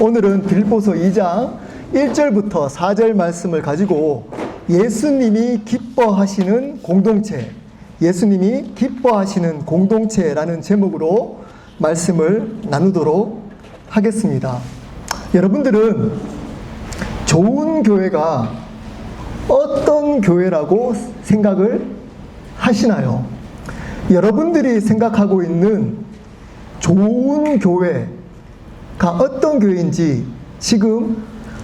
오늘은 빌보서 2장 1절부터 4절 말씀을 가지고 예수님이 기뻐하시는 공동체, 예수님이 기뻐하시는 공동체라는 제목으로 말씀을 나누도록 하겠습니다. 여러분들은 좋은 교회가 어떤 교회라고 생각을 하시나요? 여러분들이 생각하고 있는 좋은 교회가 어떤 교회인지 지금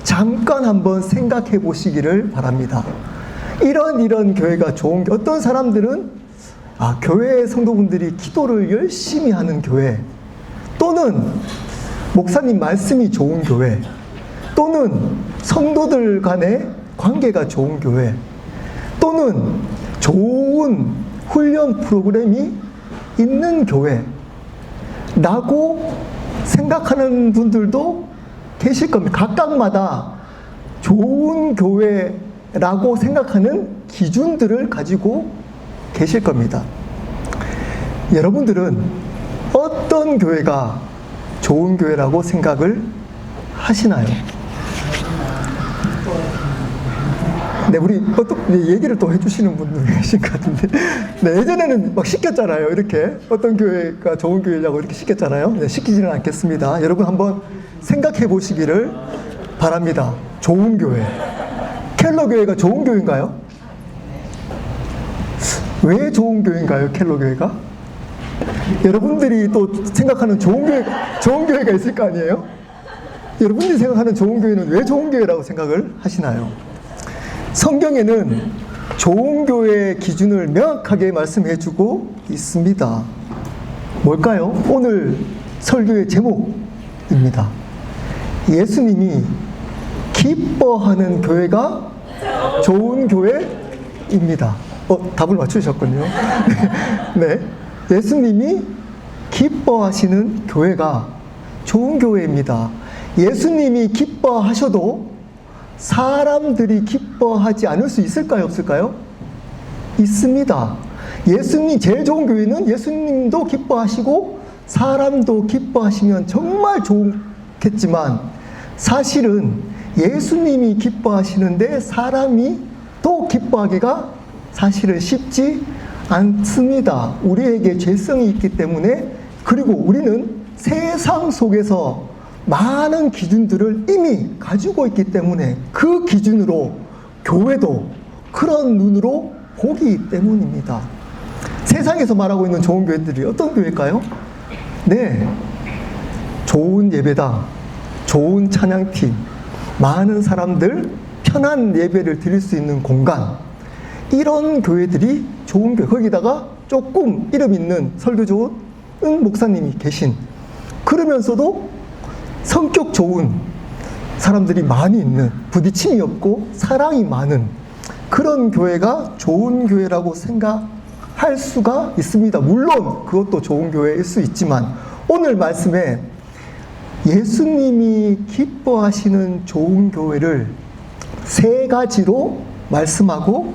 잠깐 한번 생각해 보시기를 바랍니다. 이런 이런 교회가 좋은 교 어떤 사람들은 아, 교회 성도분들이 기도를 열심히 하는 교회 또는 목사님 말씀이 좋은 교회 또는 성도들 간의 관계가 좋은 교회 또는 좋은 훈련 프로그램이 있는 교회 라고 생각하는 분들도 계실 겁니다. 각각마다 좋은 교회라고 생각하는 기준들을 가지고 계실 겁니다. 여러분들은 어떤 교회가 좋은 교회라고 생각을 하시나요? 네, 우리 어떤 네, 얘기를 또 해주시는 분들 계신 것 같은데, 네, 예전에는 막 시켰잖아요. 이렇게 어떤 교회가 좋은 교회냐고 이렇게 시켰잖아요. 네, 시키지는 않겠습니다. 여러분 한번 생각해 보시기를 바랍니다. 좋은 교회, 켈러 교회가 좋은 교회인가요? 왜 좋은 교회인가요, 켈러 교회가? 여러분들이 또 생각하는 좋은 교회, 좋은 교회가 있을 거 아니에요? 여러분들이 생각하는 좋은 교회는 왜 좋은 교회라고 생각을 하시나요? 성경에는 좋은 교회의 기준을 명확하게 말씀해 주고 있습니다. 뭘까요? 오늘 설교의 제목입니다. 예수님이 기뻐하는 교회가 좋은 교회입니다. 어, 답을 맞추셨군요. 네. 예수님이 기뻐하시는 교회가 좋은 교회입니다. 예수님이 기뻐하셔도 사람들이 기뻐하지 않을 수 있을까요? 없을까요? 있습니다. 예수님, 제일 좋은 교회는 예수님도 기뻐하시고 사람도 기뻐하시면 정말 좋겠지만 사실은 예수님이 기뻐하시는데 사람이 또 기뻐하기가 사실은 쉽지 않습니다. 우리에게 죄성이 있기 때문에 그리고 우리는 세상 속에서 많은 기준들을 이미 가지고 있기 때문에 그 기준으로 교회도 그런 눈으로 보기 때문입니다. 세상에서 말하고 있는 좋은 교회들이 어떤 교회일까요? 네. 좋은 예배당, 좋은 찬양팀, 많은 사람들 편한 예배를 드릴 수 있는 공간, 이런 교회들이 좋은 교회, 거기다가 조금 이름 있는 설교 좋은 목사님이 계신, 그러면서도 성격 좋은 사람들이 많이 있는 부딪힘이 없고 사랑이 많은 그런 교회가 좋은 교회라고 생각할 수가 있습니다. 물론 그것도 좋은 교회일 수 있지만 오늘 말씀에 예수님이 기뻐하시는 좋은 교회를 세 가지로 말씀하고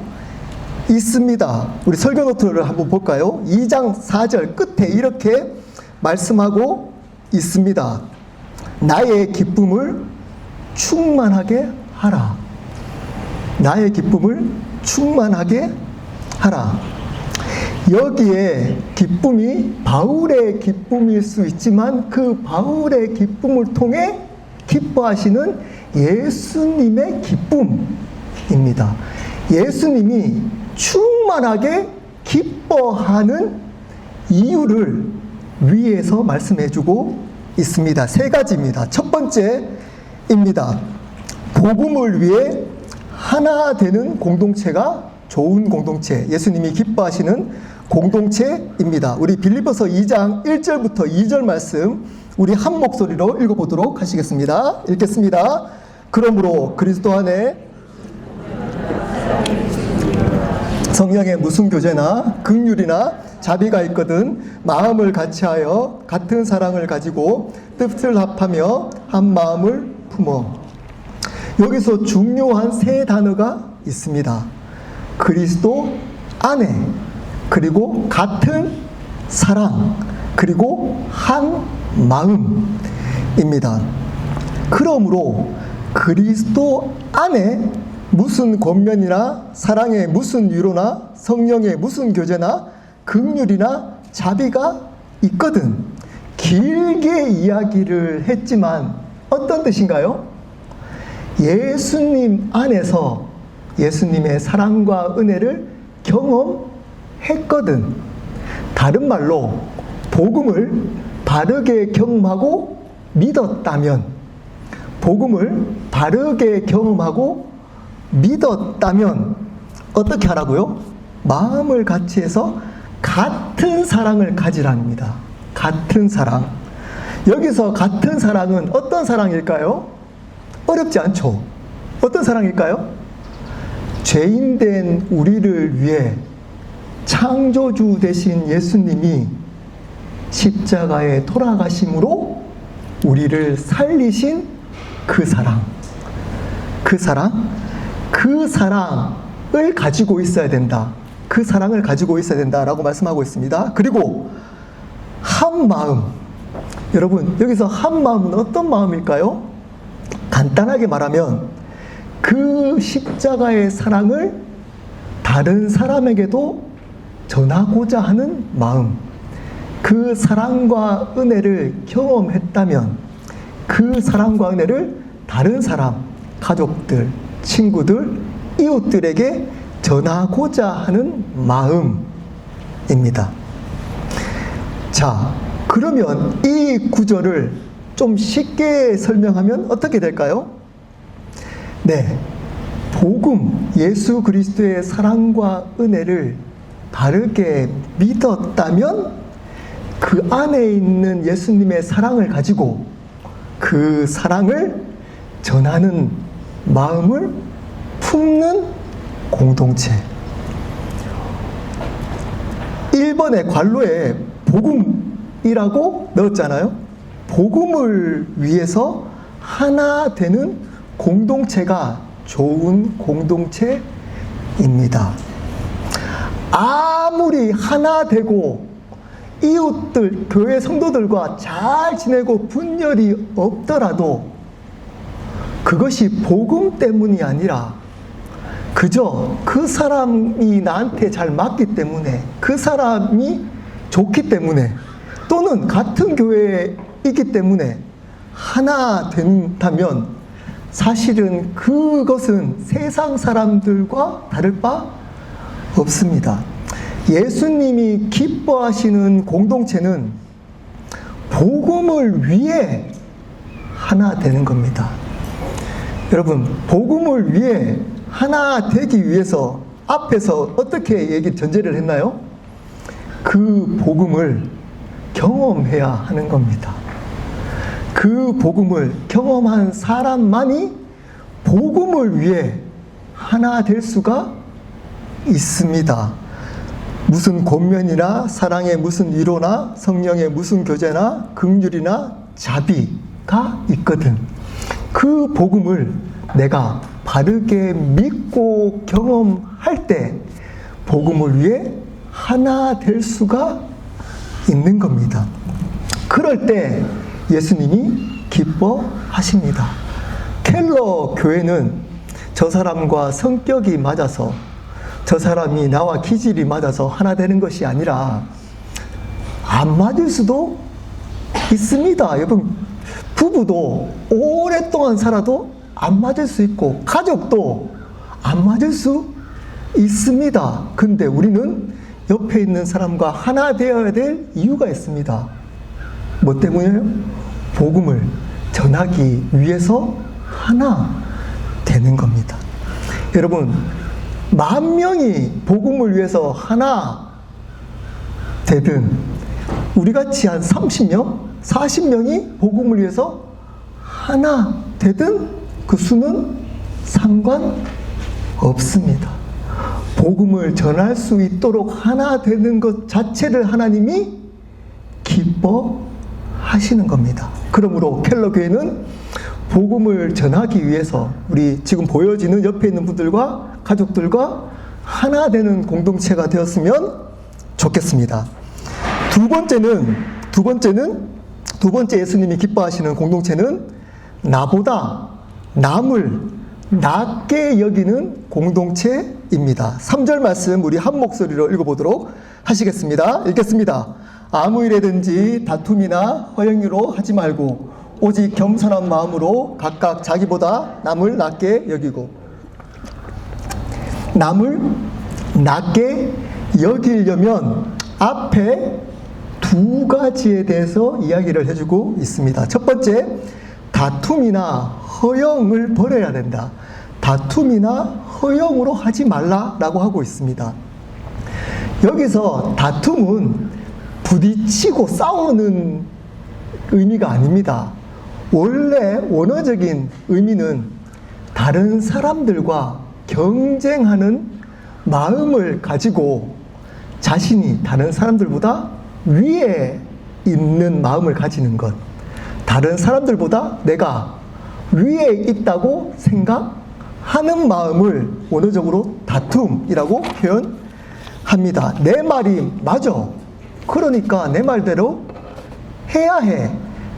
있습니다. 우리 설교 노트를 한번 볼까요? 2장 4절 끝에 이렇게 말씀하고 있습니다. 나의 기쁨을 충만하게 하라. 나의 기쁨을 충만하게 하라. 여기에 기쁨이 바울의 기쁨일 수 있지만 그 바울의 기쁨을 통해 기뻐하시는 예수님의 기쁨입니다. 예수님이 충만하게 기뻐하는 이유를 위에서 말씀해 주고 있습니다. 세 가지입니다. 첫 번째입니다. 복음을 위해 하나 되는 공동체가 좋은 공동체, 예수님이 기뻐하시는 공동체입니다. 우리 빌리버서 2장 1절부터 2절 말씀 우리 한 목소리로 읽어보도록 하시겠습니다. 읽겠습니다. 그러므로 그리스도 안에 성령의 무슨 교제나 극률이나 자비가 있거든 마음을 같이하여 같은 사랑을 가지고 뜻을 합하며 한 마음을 품어 여기서 중요한 세 단어가 있습니다. 그리스도 안에 그리고 같은 사랑 그리고 한 마음입니다. 그러므로 그리스도 안에 무슨 권면이나 사랑의 무슨 위로나 성령의 무슨 교제나 극률이나 자비가 있거든. 길게 이야기를 했지만 어떤 뜻인가요? 예수님 안에서 예수님의 사랑과 은혜를 경험했거든. 다른 말로 복음을 바르게 경험하고 믿었다면 복음을 바르게 경험하고 믿었다면 어떻게 하라고요? 마음을 같이 해서 같은 사랑을 가지랍니다. 같은 사랑. 여기서 같은 사랑은 어떤 사랑일까요? 어렵지 않죠. 어떤 사랑일까요? 죄인된 우리를 위해 창조주 되신 예수님이 십자가에 돌아가심으로 우리를 살리신 그 사랑. 그 사랑. 그 사랑을 가지고 있어야 된다. 그 사랑을 가지고 있어야 된다라고 말씀하고 있습니다. 그리고 한 마음. 여러분, 여기서 한 마음은 어떤 마음일까요? 간단하게 말하면 그 십자가의 사랑을 다른 사람에게도 전하고자 하는 마음. 그 사랑과 은혜를 경험했다면 그 사랑과 은혜를 다른 사람, 가족들, 친구들, 이웃들에게 전하고자 하는 마음입니다. 자, 그러면 이 구절을 좀 쉽게 설명하면 어떻게 될까요? 네. 복음, 예수 그리스도의 사랑과 은혜를 바르게 믿었다면 그 안에 있는 예수님의 사랑을 가지고 그 사랑을 전하는 마음을 품는 공동체. 1번의 관로에 복음이라고 넣었잖아요. 복음을 위해서 하나 되는 공동체가 좋은 공동체입니다. 아무리 하나 되고 이웃들, 교회 성도들과 잘 지내고 분열이 없더라도 그것이 복음 때문이 아니라 그저 그 사람이 나한테 잘 맞기 때문에 그 사람이 좋기 때문에 또는 같은 교회이기 때문에 하나 된다면 사실은 그것은 세상 사람들과 다를 바 없습니다. 예수님이 기뻐하시는 공동체는 복음을 위해 하나 되는 겁니다. 여러분, 복음을 위해 하나 되기 위해서 앞에서 어떻게 얘기 전제를 했나요? 그 복음을 경험해야 하는 겁니다. 그 복음을 경험한 사람만이 복음을 위해 하나 될 수가 있습니다. 무슨 권면이나 사랑의 무슨 위로나 성령의 무슨 교제나 긍휼이나 자비가 있거든. 그 복음을 내가 바르게 믿고 경험할 때 복음을 위해 하나 될 수가 있는 겁니다. 그럴 때 예수님이 기뻐하십니다. 켈러 교회는 저 사람과 성격이 맞아서 저 사람이 나와 기질이 맞아서 하나 되는 것이 아니라 안 맞을 수도 있습니다. 여러분, 부부도 오랫동안 살아도 안 맞을 수 있고, 가족도 안 맞을 수 있습니다. 근데 우리는 옆에 있는 사람과 하나 되어야 될 이유가 있습니다. 뭐 때문에요? 복음을 전하기 위해서 하나 되는 겁니다. 여러분, 만 명이 복음을 위해서 하나 되든, 우리 같이 한 30명, 40명이 복음을 위해서 하나 되든 그 수는 상관 없습니다. 복음을 전할 수 있도록 하나 되는 것 자체를 하나님이 기뻐하시는 겁니다. 그러므로 켈러 교회는 복음을 전하기 위해서 우리 지금 보여지는 옆에 있는 분들과 가족들과 하나 되는 공동체가 되었으면 좋겠습니다. 두 번째는 두 번째는 두 번째 예수님이 기뻐하시는 공동체는 나보다 남을 낮게 여기는 공동체입니다. 3절 말씀 우리 한 목소리로 읽어보도록 하시겠습니다. 읽겠습니다. 아무 일에든지 다툼이나 허영유로 하지 말고 오직 겸손한 마음으로 각각 자기보다 남을 낮게 여기고 남을 낮게 여기려면 앞에 두 가지에 대해서 이야기를 해주고 있습니다. 첫 번째, 다툼이나 허영을 버려야 된다. 다툼이나 허영으로 하지 말라라고 하고 있습니다. 여기서 다툼은 부딪히고 싸우는 의미가 아닙니다. 원래 원어적인 의미는 다른 사람들과 경쟁하는 마음을 가지고 자신이 다른 사람들보다 위에 있는 마음을 가지는 것. 다른 사람들보다 내가 위에 있다고 생각하는 마음을 원어적으로 다툼이라고 표현합니다. 내 말이 맞아. 그러니까 내 말대로 해야 해.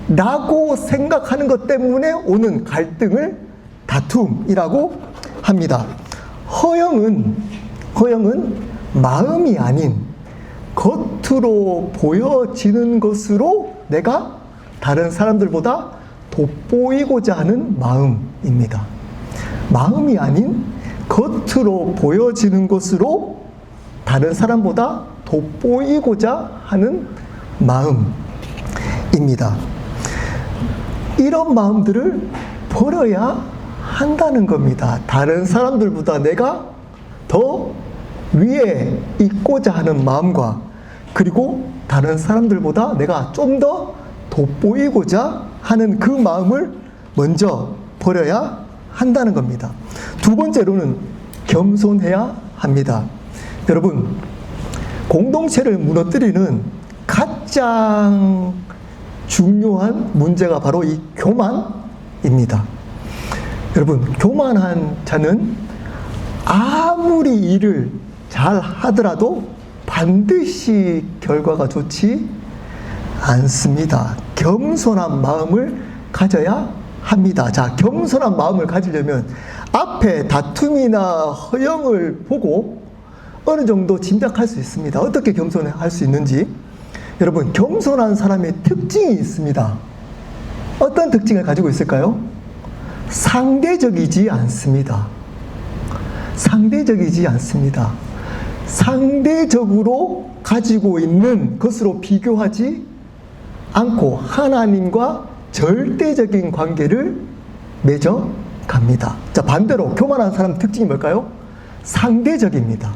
라고 생각하는 것 때문에 오는 갈등을 다툼이라고 합니다. 허영은, 허영은 마음이 아닌 겉으로 보여지는 것으로 내가 다른 사람들보다 돋보이고자 하는 마음입니다. 마음이 아닌 겉으로 보여지는 것으로 다른 사람보다 돋보이고자 하는 마음입니다. 이런 마음들을 버려야 한다는 겁니다. 다른 사람들보다 내가 더 위에 있고자 하는 마음과 그리고 다른 사람들보다 내가 좀 더 돋보이고자 하는 그 마음을 먼저 버려야 한다는 겁니다. 두 번째로는 겸손해야 합니다. 여러분, 공동체를 무너뜨리는 가장 중요한 문제가 바로 이 교만입니다. 여러분, 교만한 자는 아무리 일을 잘 하더라도 반드시 결과가 좋지 않습니다. 겸손한 마음을 가져야 합니다. 자, 겸손한 마음을 가지려면 앞에 다툼이나 허영을 보고 어느 정도 짐작할 수 있습니다. 어떻게 겸손할 수 있는지. 여러분, 겸손한 사람의 특징이 있습니다. 어떤 특징을 가지고 있을까요? 상대적이지 않습니다. 상대적이지 않습니다. 상대적으로 가지고 있는 것으로 비교하지 않고 하나님과 절대적인 관계를 맺어 갑니다. 자, 반대로 교만한 사람 특징이 뭘까요? 상대적입니다.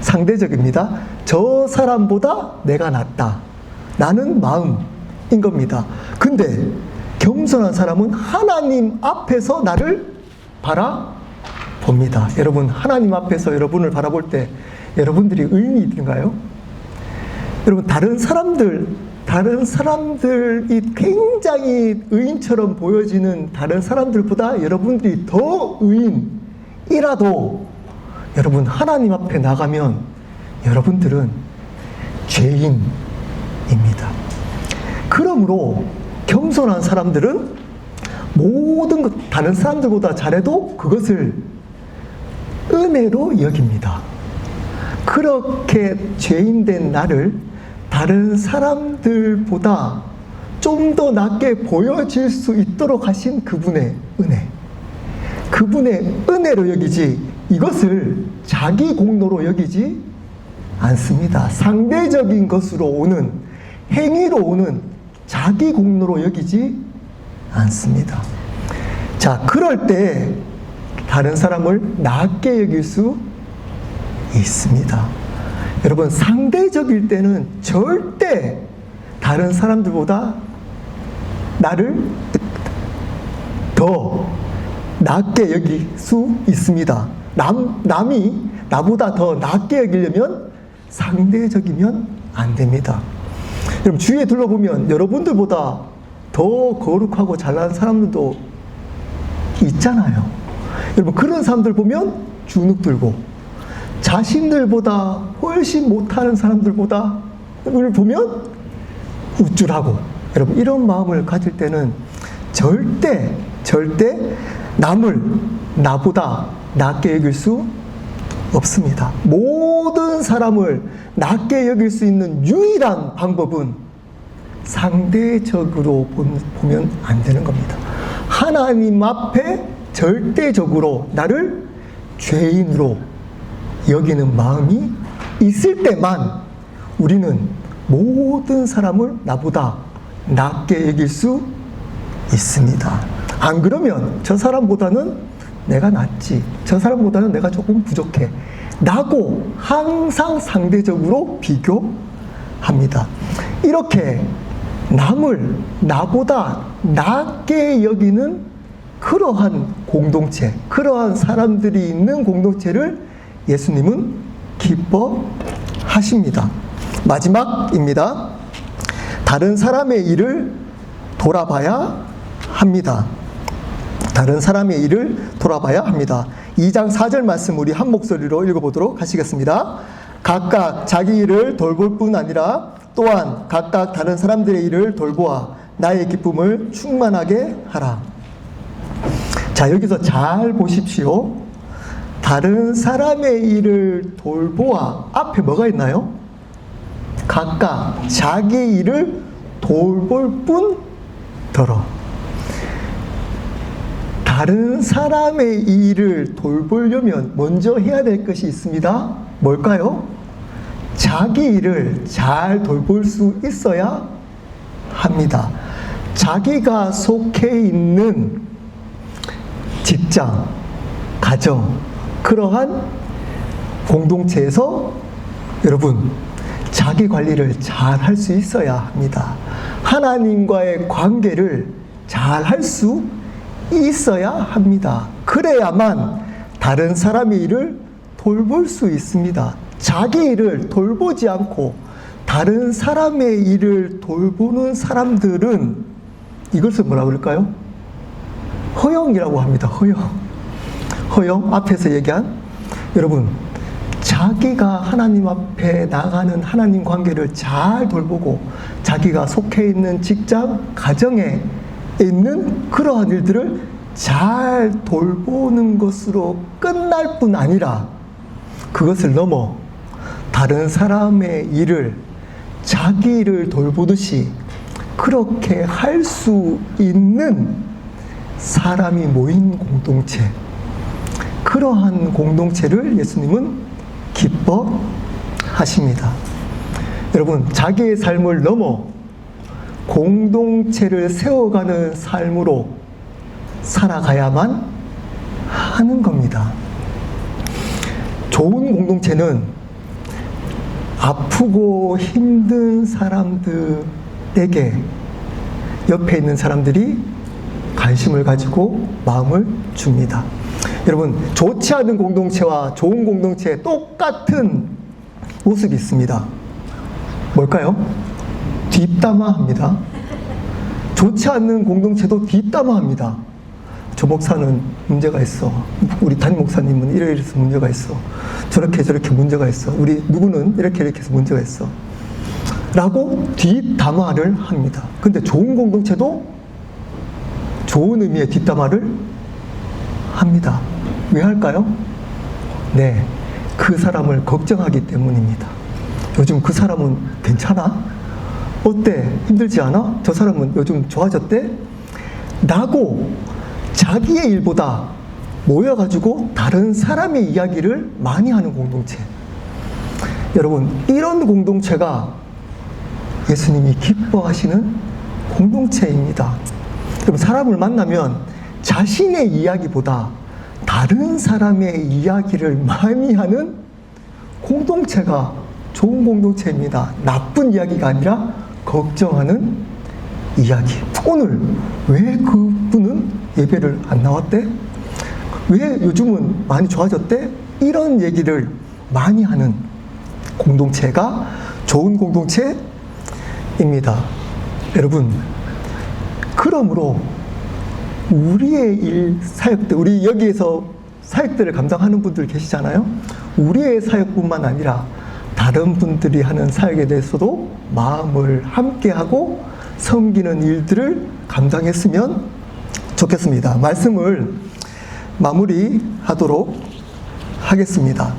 상대적입니다. 저 사람보다 내가 낫다. 나는 마음인 겁니다. 근데 겸손한 사람은 하나님 앞에서 나를 바라봅니다. 여러분, 하나님 앞에서 여러분을 바라볼 때 여러분들이 의미 있는가요? 여러분, 다른 사람들, 다른 사람들이 굉장히 의인처럼 보여지는 다른 사람들보다 여러분들이 더 의인이라도 여러분, 하나님 앞에 나가면 여러분들은 죄인입니다. 그러므로 겸손한 사람들은 모든 것, 다른 사람들보다 잘해도 그것을 은혜로 여깁니다. 그렇게 죄인된 나를 다른 사람들보다 좀 더 낫게 보여질 수 있도록 하신 그분의 은혜. 그분의 은혜로 여기지 이것을 자기 공로로 여기지 않습니다. 상대적인 것으로 오는 행위로 오는 자기 공로로 여기지 않습니다. 자, 그럴 때 다른 사람을 낮게 여길 수 있습니다. 여러분, 상대적일 때는 절대 다른 사람들보다 나를 더 낮게 여길 수 있습니다. 남, 남이 나보다 더 낮게 여기려면 상대적이면 안 됩니다. 여러분, 주위에 둘러보면 여러분들보다 더 거룩하고 잘난 사람들도 있잖아요. 여러분, 그런 사람들 보면 주눅 들고, 자신들보다 훨씬 못하는 사람들보다 을 보면 우쭐하고, 여러분, 이런 마음을 가질 때는 절대, 절대 남을 나보다 낮게 여길 수 없습니다. 모든 사람을 낮게 여길 수 있는 유일한 방법은 상대적으로 본- 보면 안 되는 겁니다. 하나님 앞에 절대적으로 나를 죄인으로 여기는 마음이 있을 때만 우리는 모든 사람을 나보다 낮게 여길 수 있습니다. 안 그러면 저 사람보다는 내가 낫지. 저 사람보다는 내가 조금 부족해. 나고 항상 상대적으로 비교합니다. 이렇게 남을 나보다 낮게 여기는 그러한 공동체, 그러한 사람들이 있는 공동체를 예수님은 기뻐하십니다. 마지막입니다. 다른 사람의 일을 돌아봐야 합니다. 다른 사람의 일을 돌아봐야 합니다. 2장 4절 말씀 우리 한 목소리로 읽어보도록 하시겠습니다. 각각 자기 일을 돌볼 뿐 아니라 또한 각각 다른 사람들의 일을 돌보아 나의 기쁨을 충만하게 하라. 자, 여기서 잘 보십시오. 다른 사람의 일을 돌보아 앞에 뭐가 있나요? 각각 자기 일을 돌볼 뿐더러 다른 사람의 일을 돌보려면 먼저 해야 될 것이 있습니다. 뭘까요? 자기 일을 잘 돌볼 수 있어야 합니다. 자기가 속해 있는 직장, 가정, 그러한 공동체에서 여러분, 자기 관리를 잘 할 수 있어야 합니다. 하나님과의 관계를 잘 할 수 있어야 합니다. 그래야만 다른 사람의 일을 돌볼 수 있습니다. 자기 일을 돌보지 않고 다른 사람의 일을 돌보는 사람들은 이것을 뭐라 그럴까요? 허영이라고 합니다. 허영. 허영 앞에서 얘기한 여러분 자기가 하나님 앞에 나가는 하나님 관계를 잘 돌보고 자기가 속해 있는 직장, 가정에 있는 그러한 일들을 잘 돌보는 것으로 끝날 뿐 아니라 그것을 넘어 다른 사람의 일을 자기 일을 돌보듯이 그렇게 할 수 있는 사람이 모인 공동체, 그러한 공동체를 예수님은 기뻐하십니다. 여러분, 자기의 삶을 넘어 공동체를 세워가는 삶으로 살아가야만 하는 겁니다. 좋은 공동체는 아프고 힘든 사람들에게 옆에 있는 사람들이 관심을 가지고 마음을 줍니다. 여러분, 좋지 않은 공동체와 좋은 공동체에 똑같은 모습이 있습니다. 뭘까요? 뒷담화합니다. 좋지 않는 공동체도 뒷담화합니다. 저 목사는 문제가 있어. 우리 담임 목사님은 이래서 문제가 있어. 저렇게 저렇게 문제가 있어. 우리 누구는 이렇게 이렇게 해서 문제가 있어. 라고 뒷담화를 합니다. 근데 좋은 공동체도 좋은 의미의 뒷담화를 합니다. 왜 할까요? 네. 그 사람을 걱정하기 때문입니다. 요즘 그 사람은 괜찮아? 어때? 힘들지 않아? 저 사람은 요즘 좋아졌대? 라고 자기의 일보다 모여가지고 다른 사람의 이야기를 많이 하는 공동체. 여러분, 이런 공동체가 예수님이 기뻐하시는 공동체입니다. 그럼 사람을 만나면 자신의 이야기보다 다른 사람의 이야기를 많이 하는 공동체가 좋은 공동체입니다. 나쁜 이야기가 아니라 걱정하는 이야기. 오늘 왜 그분은 예배를 안 나왔대? 왜 요즘은 많이 좋아졌대? 이런 얘기를 많이 하는 공동체가 좋은 공동체입니다. 여러분, 그러므로 우리의 일 사역들, 우리 여기에서 사역들을 감당하는 분들 계시잖아요. 우리의 사역뿐만 아니라 다른 분들이 하는 사역에 대해서도 마음을 함께하고 섬기는 일들을 감당했으면 좋겠습니다. 말씀을 마무리하도록 하겠습니다.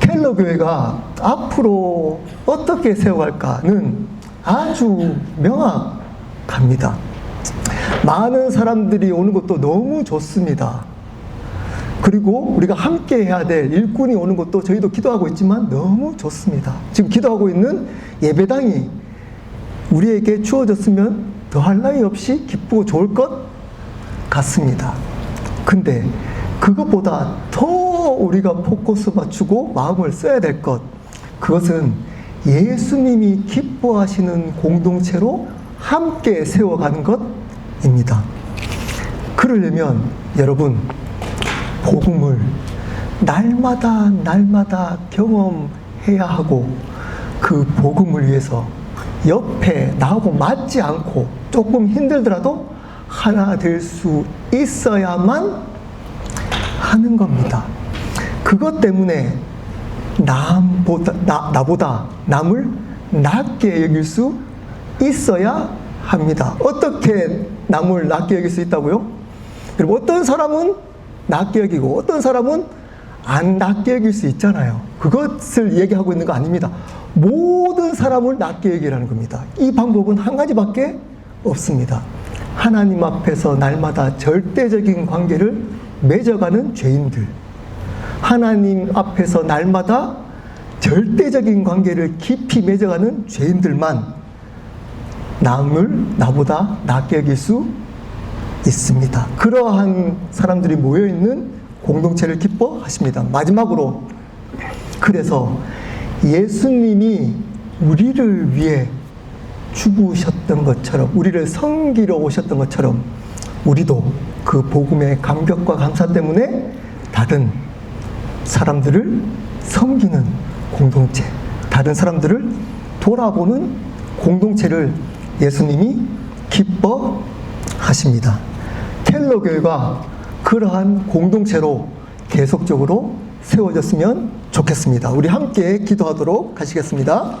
켈러 교회가 앞으로 어떻게 세워갈까는 아주 명확합니다. 많은 사람들이 오는 것도 너무 좋습니다. 그리고 우리가 함께 해야 될 일꾼이 오는 것도 저희도 기도하고 있지만 너무 좋습니다. 지금 기도하고 있는 예배당이 우리에게 주어졌으면 더할 나위 없이 기쁘고 좋을 것 같습니다. 근데 그것보다 더 우리가 포커스 맞추고 마음을 써야 될 것, 그것은 예수님이 기뻐하시는 공동체로 함께 세워가는 것 입니다. 그러려면 여러분, 복음을 날마다 날마다 경험해야 하고 그 복음을 위해서 옆에 나하고 맞지 않고 조금 힘들더라도 하나 될 수 있어야만 하는 겁니다. 그것 때문에 남보다, 나, 나보다 남을 낮게 여길 수 있어야 합니다. 어떻게 남을 낮게 여길 수 있다고요? 그리고 어떤 사람은 낮게 여기고 어떤 사람은 안 낮게 여길 수 있잖아요. 그것을 얘기하고 있는 거 아닙니다. 모든 사람을 낮게 여기라는 겁니다. 이 방법은 한 가지밖에 없습니다. 하나님 앞에서 날마다 절대적인 관계를 맺어가는 죄인들. 하나님 앞에서 날마다 절대적인 관계를 깊이 맺어가는 죄인들만 남을 나보다 낮게 여길 수 있습니다. 그러한 사람들이 모여 있는 공동체를 기뻐하십니다. 마지막으로 그래서 예수님이 우리를 위해 죽으셨던 것처럼 우리를 섬기러 오셨던 것처럼 우리도 그 복음의 감격과 감사 때문에 다른 사람들을 섬기는 공동체, 다른 사람들을 돌아보는 공동체를 예수님이 기뻐하십니다. 켈러 교회가 그러한 공동체로 계속적으로 세워졌으면 좋겠습니다. 우리 함께 기도하도록 하시겠습니다.